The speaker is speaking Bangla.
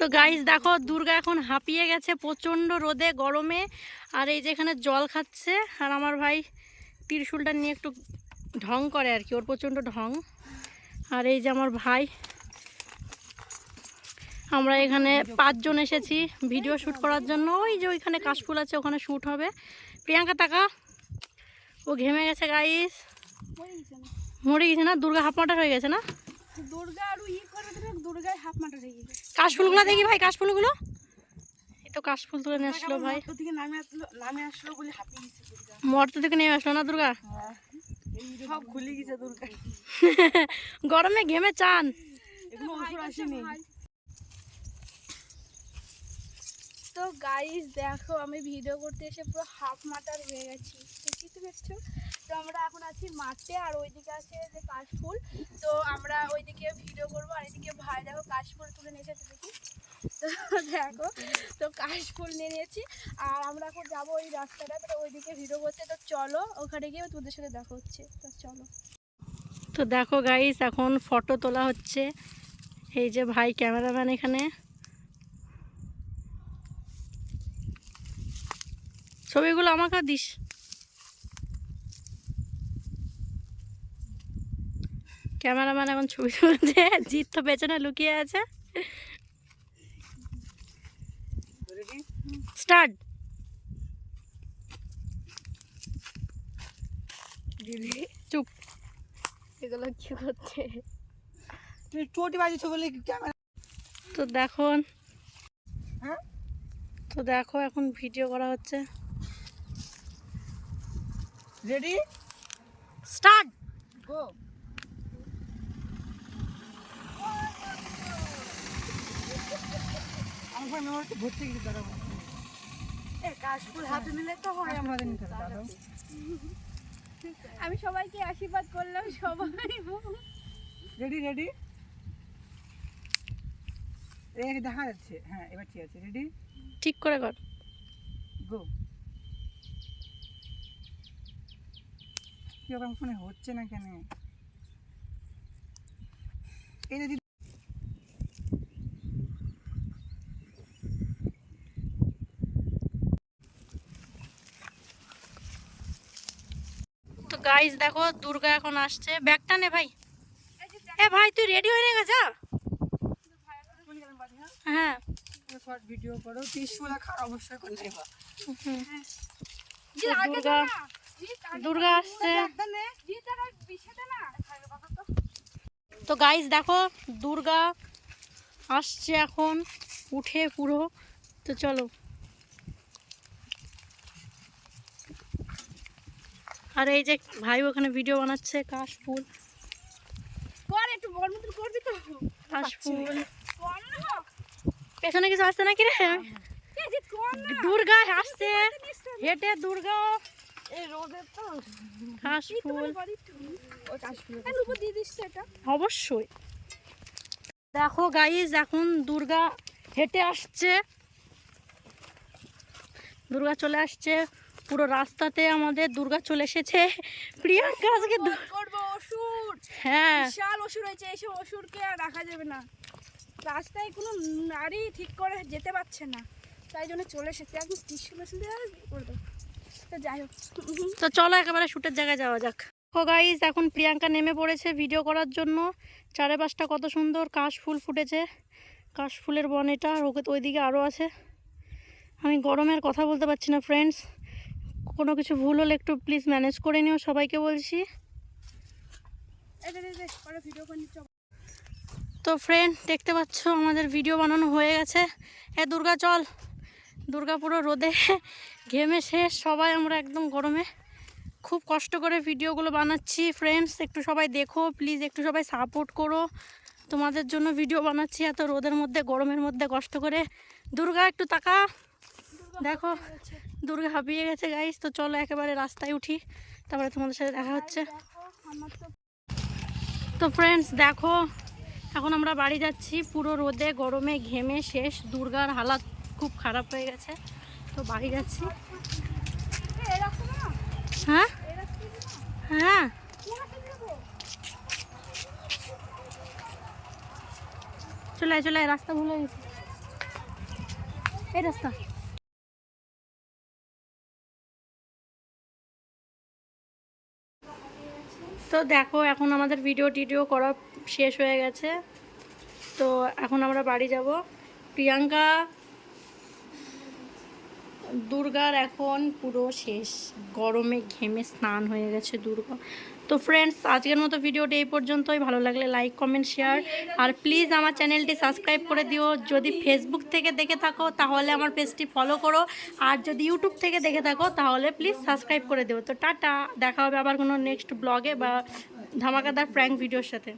তো গাইস দেখো দুর্গা এখন হাঁপিয়ে গেছে প্রচণ্ড রোদে গরমে। আর এই যে এখানে জল খাচ্ছে আর আমার ভাই ত্রিশুলটা নিয়ে একটু ঢং করে আর কি ওর প্রচণ্ড ঢং। আর এই যে আমার ভাই আমরা এখানে পাঁচজন এসেছি ভিডিও শ্যুট করার জন্য। ওই যে ওইখানে কাশফুল আছে ওখানে শ্যুট হবে। প্রিয়াঙ্কা টাকা ও ঘেমে গেছে গাইস মরে গেছে না? দুর্গা হাফ মাটার হয়ে গেছে না? দুর্গা আর ই করে দিলে দুর্গায় হাফ মাটা হয়ে কাশফুলগুলো দেখি ভাই কাশফুলগুলো? এই তো কাশফুল তুলে নিয়ে আসলো ভাই। থেকে নামে আসলো নামে আসলো বলে হাঁপিয়ে গেছে দুর্গা। মর্ত থেকে নেমে আসলো না দুর্গা? সব খুলে গেছে দুর্গা। গরমে ঘেমে চান। এগুলো ওষুধ আসেনি। তো গাইস দেখো আমি ভিডিও করতে এসে পুরো হাফ মাটার হয়ে গেছি। দেখি তো দেখছ? তো আমরা এখন আছি মাঠে আর ওইদিকে আছে যে কাশফুল। তো আমরা ওইদিকে ভিডিও করব আর এদিকে ভাই দেখো কাশফুল তুলে নিয়ে এসেছে দেখি। তো দেখো, তো কাশফুল নিয়ে নিয়েছি। আর আমরা এখন যাব ওই রাস্তাটা, তো ওইদিকে ভিডিও করতে তো চলো, ওখানে গিয়ে তোদের সাথে দেখা হচ্ছে। তো চলো। তো দেখো গাইস এখন ফটো তোলা হচ্ছে। এই যে ভাই ক্যামেরাম্যান এখানে। ছবিগুলো আমাকে দিস। ক্যামেরাম্যান এখন ছবি তুলছে জিৎ তো পেছনে লুকিয়ে আছে। স্টার্ট। দিদি চুপ। এগুলো কি করছে তুই চটি বাজিয়েছো বলে ক্যামেরা তো দেখো হ্যাঁ? তো দেখো এখন ভিডিও করা হচ্ছে। Ready start. গো আমার গেছে কাশফুল হাতে নিলে তো হয় আমাদের আমি সবাইকে আশীর্বাদ করলাম সবাই। রেডি রেডি এই দেখা যাচ্ছে। হ্যাঁ এবার ঠিক আছে। রেডি ঠিক করে কর। গো কি আমার ফোনে হচ্ছে না কেন? এই যে গাইস দেখো দুর্গা এখন আসছে। ব্যাগটা নে ভাই। এ ভাই তুই রেডি হয়ে গেছ? হ্যাঁ। ভিডিও করো ত্রিশুলা খাওয়ার অবশ্যই করে দুর্গা দুর্গা আসছে। তো গাইস দেখো দুর্গা আসছে এখন। উঠে পুরো। তো চলো। আর এই যে ভাই ওখানে ভিডিও বানাচ্ছে কাশফুল। কাশফুল। পেছনে কিছু আসছে নাকি রে? এই যে কর না। দুর্গা আসছে। হেঁটে দুর্গা। অবশ্যই। দেখো গাইজ এখন দুর্গা হেঁটে আসছে। দুর্গা চলে আসছে। পুরো রাস্তাতে আমাদের দুর্গা চলে এসেছে। প্রিয়াঙ্কা আজকে করব ওষুধ। হ্যাঁ। বিশাল ওষুধ হয়েছে এইসব ওষুধকে আর রাখা যাবে না। রাস্তায় কোনো নারী ঠিক করে যেতে পারছে না। তাই জন্য চলে এসেছে। একদম টিস্যু মেশিন দিয়ে আর ই করে দেবো তো যাই হোক। তো চলো একেবারে শুটের জায়গায় যাওয়া যাক। ও গাইজ এখন প্রিয়াঙ্কা নেমে পড়েছে ভিডিও করার জন্য। চারে পাঁচটা কত সুন্দর কাশ ফুল ফুটেছে। কাশ ফুলের বন এটা আর ওকে তো ওইদিকে আরও আছে। আমি গরমের কথা বলতে পারছি না ফ্রেন্ডস কোনো কিছু ভুল হলে একটু প্লিজ ম্যানেজ করে নিও সবাইকে বলছি। তো ফ্রেন্ড দেখতে পাচ্ছ আমাদের ভিডিও বানানো হয়ে গেছে। এ দুর্গা, চল। দুর্গা পুরো রোদে ঘেমে শেষ। সবাই আমরা একদম গরমে খুব কষ্ট করে ভিডিওগুলো বানাচ্ছি। ফ্রেন্ডস একটু সবাই দেখো প্লিজ একটু সবাই সাপোর্ট করো। তোমাদের জন্য ভিডিও বানাচ্ছি এত রোদের মধ্যে, গরমের মধ্যে কষ্ট করে। দুর্গা, একটু তাকা। দেখো। দুর্গা হাঁপিয়ে গেছে গাইস তো চলো একেবারে রাস্তায় উঠি, তারপরে তোমাদের সাথে দেখা হচ্ছে। তো ফ্রেন্ডস দেখো, এখন আমরা বাড়ি যাচ্ছি। পুরো রোদে, গরমে, ঘেমে, শেষ। দুর্গার হালাত খুব খারাপ হয়ে গেছে। তো বাড়ি যাচ্ছি। হ্যাঁ? হ্যাঁ? চলে চলে রাস্তা ভুলে গেছি। এই রাস্তা। তো দেখো, এখন আমাদের ভিডিও টিডিও করা শেষ হয়ে গেছে। তো এখন আমরা বাড়ি যাব। প্রিয়াঙ্কা দুর্গার এখন পুরো শেষ। গরমে ঘেমে স্নান হয়ে গেছে দুর্গা। তো ফ্রেন্ডস আজকের মতো ভিডিওটি এই পর্যন্তই। ভালো লাগলে লাইক কমেন্ট শেয়ার আর প্লিজ আমার চ্যানেলটি সাবস্ক্রাইব করে দিও। যদি ফেসবুক থেকে দেখে থাকো, তাহলে আমার পেজটি ফলো করো। আর যদি ইউটিউব থেকে দেখে থাকো, তাহলে প্লিজ সাবস্ক্রাইব করে দিও। তো টাটা, দেখা হবে আবার কোনো নেক্সট ব্লগে বা ধামাকাদার প্র্যাঙ্ক ভিডিওর সাথে।